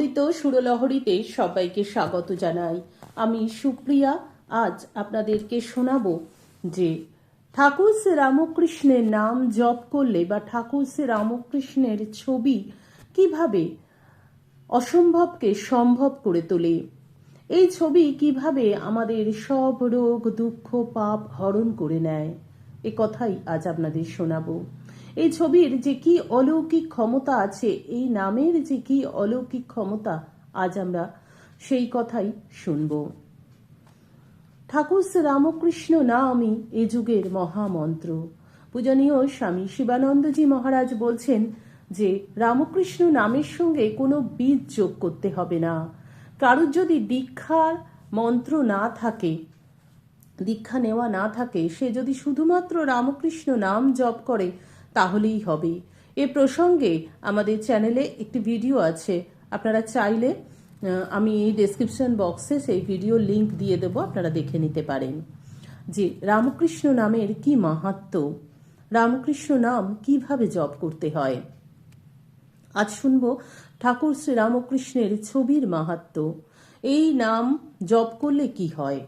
অমৃত সুরলহরীতে সবাইকে স্বাগত জানাই। আমি সুপ্রিয়া, আজ আপনাদেরকে শোনাবো যে ঠাকুর শ্রী রামকৃষ্ণের নাম জপ করলে বা ঠাকুর শ্রী রামকৃষ্ণের ছবি কীভাবে অসম্ভবকে সম্ভব করে তোলে? এই ছবি কীভাবে আমাদের সব রোগ, দুঃখ, পাপ হরণ করে নেয়? এ কথাই আজ আপনাদের শোনাবো। এই ছবির যে কি অলৌকিক ক্ষমতা আছে, এই নামের যে কি অলৌকিক ক্ষমতা আজ আমরা সেই কথাই শুনব। ঠাকুর রামকৃষ্ণ নামই এ যুগের মহামন্ত্র। পূজনীয় স্বামী শিবানন্দজি মহারাজ বলছেন যে, রামকৃষ্ণ নামের সঙ্গে কোনো বীজ যোগ করতে হবে না। কারোর যদি দীক্ষার মন্ত্র না থাকে, দীক্ষা নেওয়া না থাকে, সে যদি শুধুমাত্র রামকৃষ্ণ নাম জপ করে তাহলেই হবে। এ প্রসঙ্গে আমাদের চ্যানেলে একটি ভিডিও আছে, আপনারা চাইলে আমি ডেসক্রিপশন বক্সে সেই ভিডিও লিংক দিয়ে দেবো, আপনারা দেখে নিতে পারেন। যে, রামকৃষ্ণ নামের কি মাহাত্ম? রামকৃষ্ণ নাম কীভাবে জপ করতে হয়? আজ শুনব ঠাকুর শ্রী রামকৃষ্ণের ছবির মাহাত্ম। এই নাম জপ করলে কি হয়?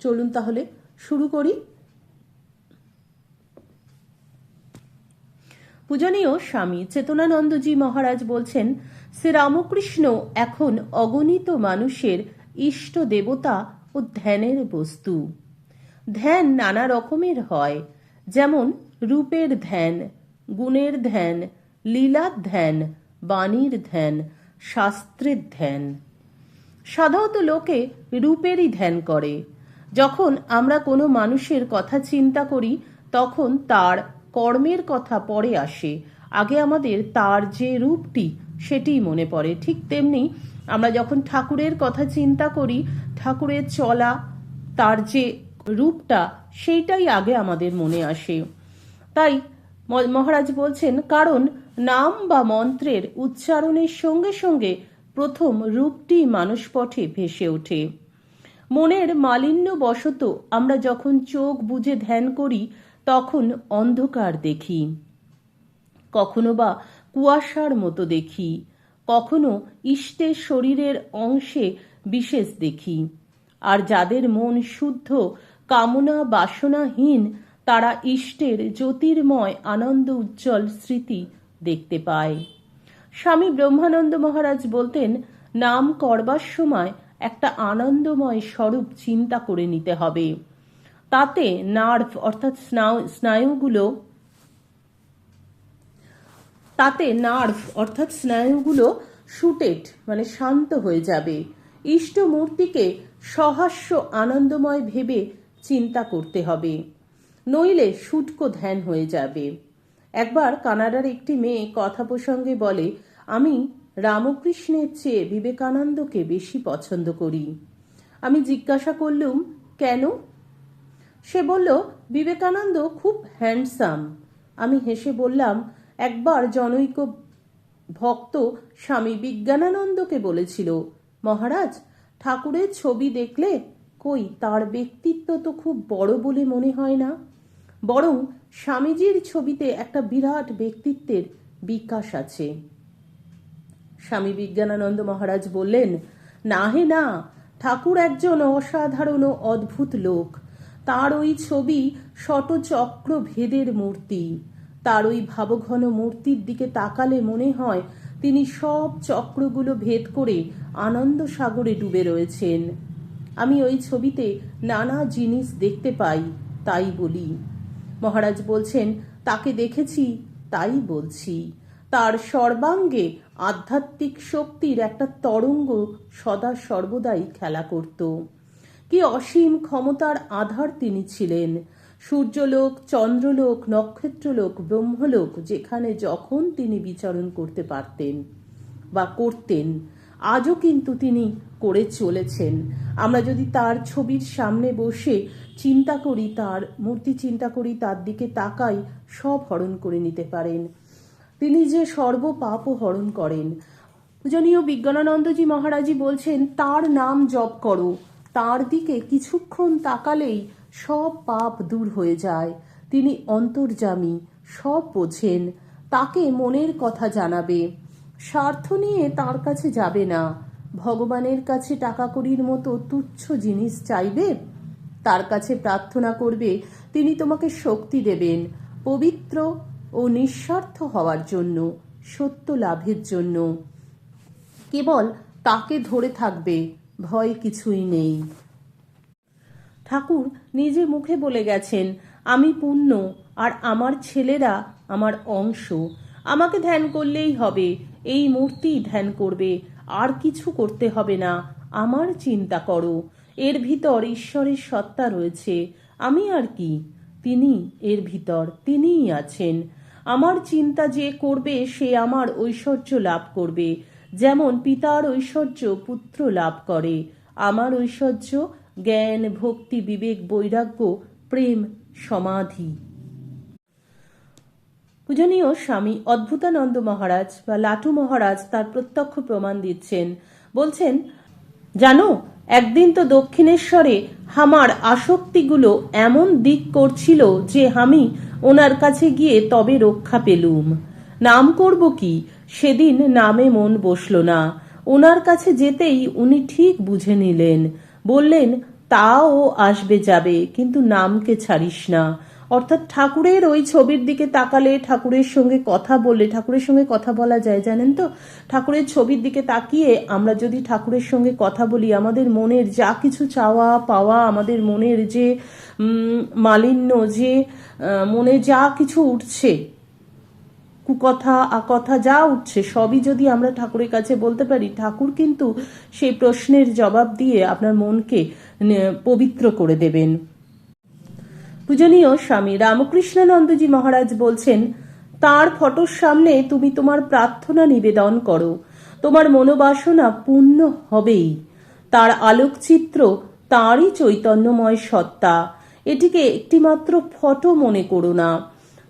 চলুন তাহলে শুরু করি। পূজনীয় স্বামী চেতনানন্দজি মহারাজ বলছেন, শ্রী রামকৃষ্ণ এখন অগণিত মানুষের ইষ্ট দেবতা ও ধ্যানের বস্তু। ধ্যান নানা রকমের হয়, যেমন রূপের ধ্যান, গুণের ধ্যান, লীলার ধ্যান, বাণীর ধ্যান, শাস্ত্রের ধ্যান। সাধারণত লোকে রূপেরই ধ্যান করে। যখন আমরা কোনো মানুষের কথা চিন্তা করি, তখন তার কর্মের কথা পরে আসে। আগে আমাদের তার যে রূপটি সেটিই মনে পড়ে। ঠিক তেমনি আমরা যখন ঠাকুরের কথা চিন্তা করি, ঠাকুরের চলা, তার যে রূপটা, সেইটাই আগে আমাদের মনে আসে। তাই মহারাজ বলছেন, কারণ নাম বা মন্ত্রের উচ্চারণের সঙ্গে সঙ্গে প্রথম রূপটি মানসপটে ভেসে ওঠে। মনের মালিন্য বশত আমরা যখন চোখ বুজে ধ্যান করি তখন অন্ধকার দেখি। কখনো বা কুয়াশার মতো দেখি। কখনো ইষ্টের শরীরের অংশে বিশেষ দেখি। আর যাদের মন শুদ্ধ, কামনা বাসনাহীন, তারা ইষ্টের জ্যোতির্ময়, আনন্দ উজ্জ্বল স্মৃতি দেখতে পায়। স্বামী ব্রহ্মানন্দ মহারাজ বলতেন, নাম করবার সময় একটা আনন্দময় স্বরূপ চিন্তা করে নিতে হবে। তাতে নার্ভ, অর্থাৎ স্নায়ু, স্নায়ুগুলো, তাতে নার্ভ, অর্থাৎ স্নায়ুগুলো শুটেড মানে শান্ত হয়ে যাবে। ইষ্ট মূর্তিকে সহাস্য আনন্দময় ভেবে চিন্তা করতে হবে। নইলে শুটকো ধ্যান হয়ে যাবে। একবার কানাডার একটি মেয়ে কথা প্রসঙ্গে বলে, আমি রামকৃষ্ণের চেয়ে বিবেকানন্দকে বেশি পছন্দ করি। আমি জিজ্ঞাসা করলুম, কেন? সে বলল, বিবেকানন্দ খুব হ্যান্ডসাম আমি হেসে বললাম, একবার জনৈক ভক্ত স্বামী বিজ্ঞানানন্দকে বলেছিল, মহারাজ, ঠাকুরের ছবি দেখলে কই তার ব্যক্তিত্ব তো খুব বড় বলে মনে হয় না? বরং স্বামীজির ছবিতে একটা বিরাট ব্যক্তিত্বের বিকাশ আছে। স্বামী বিজ্ঞানানন্দ মহারাজ বললেন, না হে না, ঠাকুর একজন অসাধারণ ও অদ্ভুত লোক। তার ওই ছবি শতচক্র ভেদের মূর্তি। তার ওই ভাবঘন মূর্তির দিকে তাকালে মনে হয় তিনি সব চক্রগুলো ভেদ করে আনন্দ সাগরে ডুবে রয়েছেন। আমি ওই ছবিতে নানা জিনিস দেখতে পাই, তাই বলি। মহারাজ বলছেন, তাকে দেখেছি, তাই বলছি। তার সর্বাঙ্গে আধ্যাত্মিক শক্তির একটা তরঙ্গ সদা সর্বদাই খেলা করত। কি অসীম ক্ষমতার আধার তিনি ছিলেন? সূর্যলোক, চন্দ্রলোক, নক্ষত্রলোক, ব্রহ্মলোক, যেখানে যখন তিনি বিচরণ করতে পারতেন বা করতেন, আজও কিন্তু তিনি করে চলেছেন। আমরা যদি তার ছবির সামনে বসে চিন্তা করি, তার মূর্তি চিন্তা করি, তার দিকে তাকাই, সব হরণ করে নিতে পারেন। তিনি যে সর্বপাপও হরণ করেন। পূজনীয় বিজ্ঞানানন্দজি মহারাজি বলছেন, তার নাম জপ করো। তার দিকে কিছুক্ষণ তাকালেই সব পাপ দূর হয়ে যায়। তিনি অন্তর্যামী, সব বোঝেন, তাকে মনের কথা জানাবে। স্বার্থ নিয়ে তার কাছে যাবে না। ভগবানের কাছে টাকা কড়ির মতো তুচ্ছ জিনিস চাইবে? তার কাছে প্রার্থনা করবে, তিনি তোমাকে শক্তি দেবেন, পবিত্র ও নিঃস্বার্থ হওয়ার জন্য, সত্য লাভের জন্য। কেবল তাকে ধরে থাকবে। ভয় কিছুই নেই। ঠাকুর নিজে মুখে বলে গেছেন, আমি পুণ্য, আর আমার ছেলেরা আমার অংশ। আমাকে ধ্যান করলেই হবে, এই মূর্তি ধ্যান করবে। আর কিছু করতে হবে না, আমার চিন্তা করো। এর ভিতর ঈশ্বরের সত্তা রয়েছে, আমি আর কি? তিনি এর ভিতর, তিনিই আছেন। আমার চিন্তা যে করবে, সে আমার ঐশ্বর্য লাভ করবে। যেমন পিতার ঐশ্বর্য পুত্র লাভ করে। আমার ঐশ্বর্য, জ্ঞান, ভক্তি, বিবেক, বৈরাগ্য, প্রেম, সমাধি। পূজনীয় স্বামী অদ্ভুতানন্দ মহারাজ বা লাটু মহারাজ তার প্রত্যক্ষ প্রমাণ দিচ্ছেন। বলছেন, জানো, একদিন তো দক্ষিণেশ্বরে আমার আসক্তিগুলো এমন দিক করছিল যে আমি ওনার কাছে গিয়ে তবে রক্ষা পেলুম। নাম করব কি? সেদিন নামে মন বসল না। ওনার কাছে যেতেই উনি ঠিক বুঝে নিলেন। বললেন, তাও আসবে যাবে, কিন্তু নামকে ছাড়িস না। অর্থাৎ ঠাকুরের ওই ছবির দিকে তাকালে ঠাকুরের সঙ্গে কথা বললে, ঠাকুরের সঙ্গে কথা বলা যায়, জানেন তো? ঠাকুরের ছবির দিকে তাকিয়ে আমরা যদি ঠাকুরের সঙ্গে কথা বলি, আমাদের মনের যা কিছু চাওয়া পাওয়া, আমাদের মনের যে মালিন্য যে মনে যা কিছু উঠছে কুকথা, আকথা যা উঠছে, সবই যদি আমরা ঠাকুরের কাছে বলতে পারি, ঠাকুর কিন্তু সেই প্রশ্নের জবাব দিয়ে আপনার মনকে পবিত্র করে দেবেন। পূজনীয় স্বামী, রামকৃষ্ণানন্দজি মহারাজ বলছেন, তার ফটোর সামনে তুমি তোমার প্রার্থনা নিবেদন করো। তোমার মনোবাসনা পূর্ণ হবেই। তার আলোকচিত্র তাঁরই চৈতন্যময় সত্তা। এটিকে একটিমাত্র ফটো মনে করো না।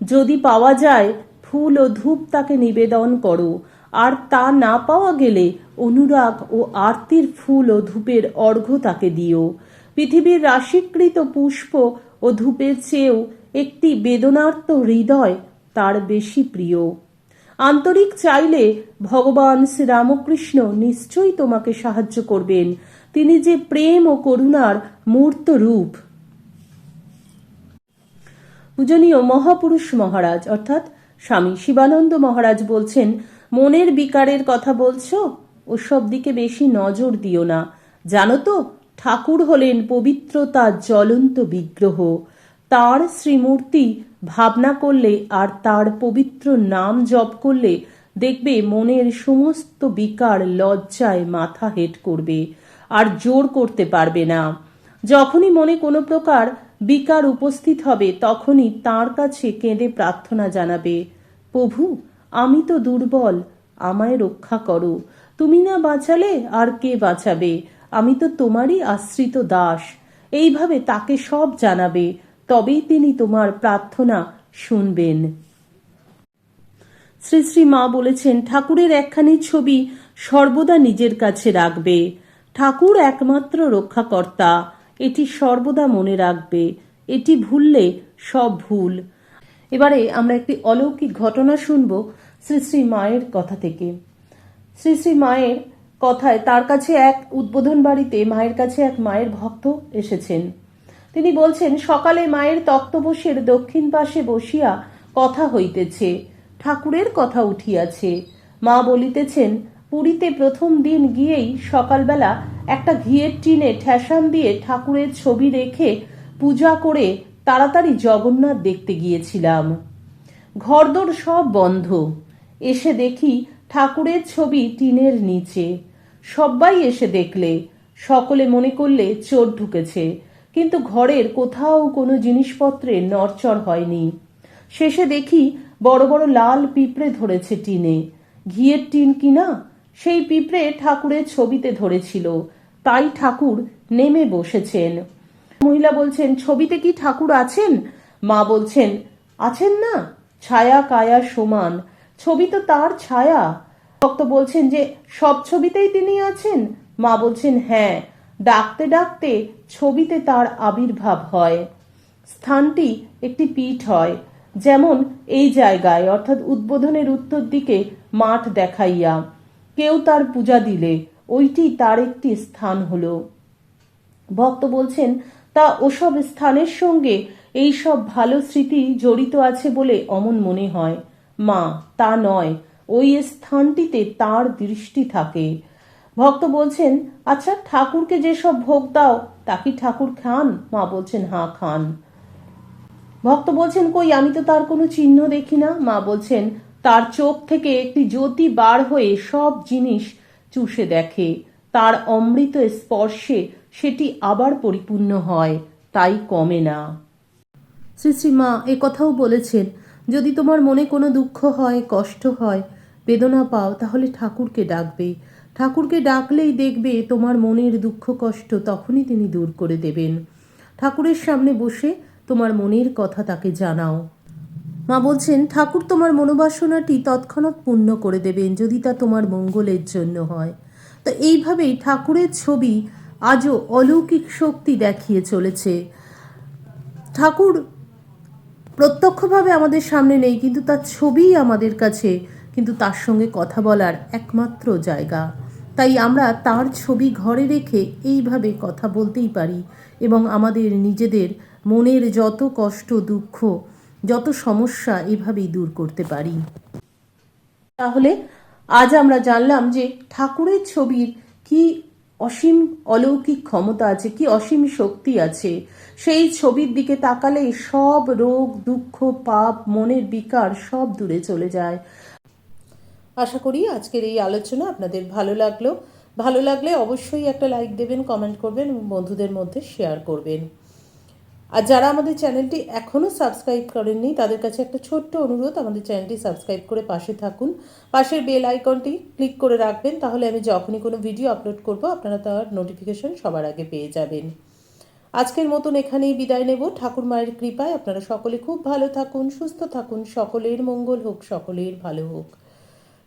যদি পাওয়া যায় ফুল ও ধূপ তাকে নিবেদন করো। আর তা না পাওয়া গেলে অনুরাগ ও আরতির ফুল ও ধূপের অর্ঘ্য তাকে দিও। পৃথিবীর রাশিকৃত পুষ্প ও ধূপের চেয়েও একটি বেদনার্ত হৃদয় তার বেশি প্রিয়। আন্তরিক চাইলে ভগবান শ্রীরামকৃষ্ণ নিশ্চয়ই তোমাকে সাহায্য করবেন। তিনি যে প্রেম ও করুণার মূর্ত রূপ। পূজনীয় মহাপুরুষ মহারাজ, অর্থাৎ স্বামী শিবানন্দ মহারাজ বলছেন, মনের বিকারের কথা বলছো? ওসব দিকে বেশি নজর দিও না। জানো তো, ঠাকুর হলেন পবিত্রতার জ্বলন্ত বিগ্রহ। তার শ্রীমূর্তি ভাবনা করলে আর তার পবিত্র নাম জপ করলে দেখবে মনের সমস্ত বিকার লজ্জায় মাথা হেট করবে, আর জোর করতে পারবে না। যখনই মনে কোনো প্রকার বিকার উপস্থিত হবে, তখনই তার কাছে কেঁদে প্রার্থনা জানাবে। প্রভু, আমি তো দুর্বল, আমায় রক্ষা করো। তুমি না বাঁচালে আর কে বাঁচাবে? আমি তো তোমারই আশ্রিত দাস। এইভাবে তাকে সব জানাবে, তবেই তিনি তোমার প্রার্থনা শুনবেন। শ্রী শ্রী মা বলেছেন, ঠাকুরের একখানি ছবি সর্বদা নিজের কাছে রাখবে। ঠাকুর একমাত্র রক্ষাকর্তা। এটি সর্বদা মনে রাখবে। এটি ভুললে সব ভুল। এবারে আমরা একটি অলৌকিক ঘটনা শুনব শ্রী শ্রী মায়ের কথা থেকে। শ্রী শ্রী মায়ের কথায় তার কাছে এক উদ্বোধন বাড়িতে মায়ের কাছে এক মায়ের ভক্ত এসেছেন। তিনি বলছেন, সকালে মায়ের তক্তপোষের দক্ষিণ পাশে বসিয়া কথা হইতেছে। ঠাকুরের কথা উঠিয়াছে। মা বলিতেছেন পুরীতে প্রথম দিন গিয়েই সকালবেলা একটা ঘিয়ের টিনে ঠেসান দিয়ে ঠাকুরের ছবি রেখে পূজা করে তাড়াতাড়ি জগন্নাথ দেখতে গিয়েছিলাম। ঘরদোর সব বন্ধ। এসে দেখি ঠাকুরের ছবি টিনের নিচে। সবাই এসে দেখলে। সকলে মনে করলে চোর ঢুকেছে। কিন্তু ঘরের কোথাও কোনো জিনিসপত্রের নড়চড় হয়নি। শেষে দেখি বড় বড় লাল পিঁপড়ে ধরেছে টিনে। ঘিয়ের টিন কিনা সেই পিঁপড়ে ঠাকুরের ছবিতে ধরেছিল। তাই ঠাকুর নেমে বসেছেন। মহিলা বলছেন, ছবিতে কি ঠাকুর আছেন? মা বলছেন, আছেন না, ছায়া কায়া সমান। ছবি তো তার ছায়া। ভক্ত বলছেন যে, সব ছবিতেই তিনি আছেন? মা বলছেন হ্যাঁ ডাকতে ডাকতে ছবিতে তার আবির্ভাব হয়। স্থানটি একটি পীঠ হয়, যেমন এই জায়গায়, অর্থাৎ উদ্বোধনের উত্তর দিকে মাঠ দেখাইয়া। কেউ তার পূজা দিলে ওইটি তার একটি স্থান হলো। ভক্ত বলছেন, তা ওসব স্থানের সঙ্গে এই সব ভালো স্মৃতি জড়িত আছে বলে অমন মনে হয়। মা, তা নয়, ওই স্থানটিতে তার দৃষ্টি থাকে। ভক্ত বলছেন আচ্ছা ঠাকুরকে যেসব ভোগ দাও, তা কি ঠাকুর খান? মা বলছেন, হাঁ, খান। ভক্ত বলছেন, কই, আমি তো তার কোনো চিহ্ন দেখি না। মা বলছেন তার চোখ থেকে একটি জ্যোতি বার হয়ে সব জিনিস চুষে দেখে। তার অমৃত স্পর্শে সেটি আবার পরিপূর্ণ হয়, তাই কমে না। শ্রী শ্রী মা, এ কথাও বলেছেন, যদি তোমার মনে কোনো দুঃখ হয়, কষ্ট হয়, বেদনা পাও, তাহলে ঠাকুরকে ডাকবে। ঠাকুরকে ডাকলেই দেখবে তোমার মনের দুঃখ কষ্ট তখনই তিনি দূর করে দেবেন। ঠাকুরের সামনে বসে তোমার মনের কথা তাকে জানাও। মা বলছেন, ঠাকুর তোমার মনোবাসনাটি তৎক্ষণাৎ পূর্ণ করে দেবেন যদি তা তোমার মঙ্গলের জন্য হয়। তো এইভাবেই ঠাকুরের ছবি আজও অলৌকিক শক্তি দেখিয়ে চলেছে। ঠাকুর প্রত্যক্ষভাবে আমাদের সামনে নেই, কিন্তু তার ছবিই আমাদের কাছে, কিন্তু তার সঙ্গে কথা বলার একমাত্র জায়গা। তাই আমরা তার ছবি ঘরে রেখে এইভাবে কথা বলতেই পারি এবং আমাদের নিজেদের মনের যত কষ্ট, দুঃখ যত সমস্যা এভাবেই দূর করতে পারি। তাহলে আজ আমরা জানলাম যে ঠাকুরের ছবির কি অসীম অলৌকিক ক্ষমতা আছে, কি অসীম শক্তি আছে। সেই ছবির দিকে তাকালে সব রোগ, দুঃখ, পাপ, মনের বিকার সব দূরে চলে যায়। আশা করি আজকের এই আলোচনা আপনাদের ভালো লাগল। ভালো লাগলে অবশ্যই একটা লাইক দেবেন, কমেন্ট করবেন বন্ধুদের মধ্যে শেয়ার করবেন। আর যারা আমাদের চ্যানেলটি এখনও সাবস্ক্রাইব করেননি, তাদের কাছে একটা ছোট্ট অনুরোধ, আমাদের চ্যানেলটি সাবস্ক্রাইব করে পাশে থাকুন। পাশের বেল আইকনটি ক্লিক করে রাখবেন, তাহলে আমি যখনই কোনো ভিডিও আপলোড করব, আপনারা তার নোটিফিকেশন সবার আগে পেয়ে যাবেন। আজকের মতন এখানেই বিদায় নেব। ঠাকুর মায়ের কৃপায় আপনারা সকলে খুব ভালো থাকুন, সুস্থ থাকুন, সকলের মঙ্গল হোক, সকলের ভালো হোক।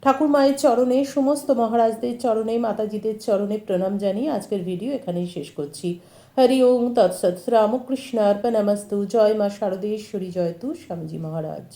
ঠাকুর মায়ের চরণে, সমস্ত মহারাজদের চরণে, মাতাজিদের চরণে প্রণাম জানিয়ে আজকের ভিডিও এখানেই শেষ করছি। হরি ওম তৎসৎ রামকৃষ্ণ অর্পণমস্তু জয় মা শারদেশ্বরী জয় স্বামীজি মহারাজ।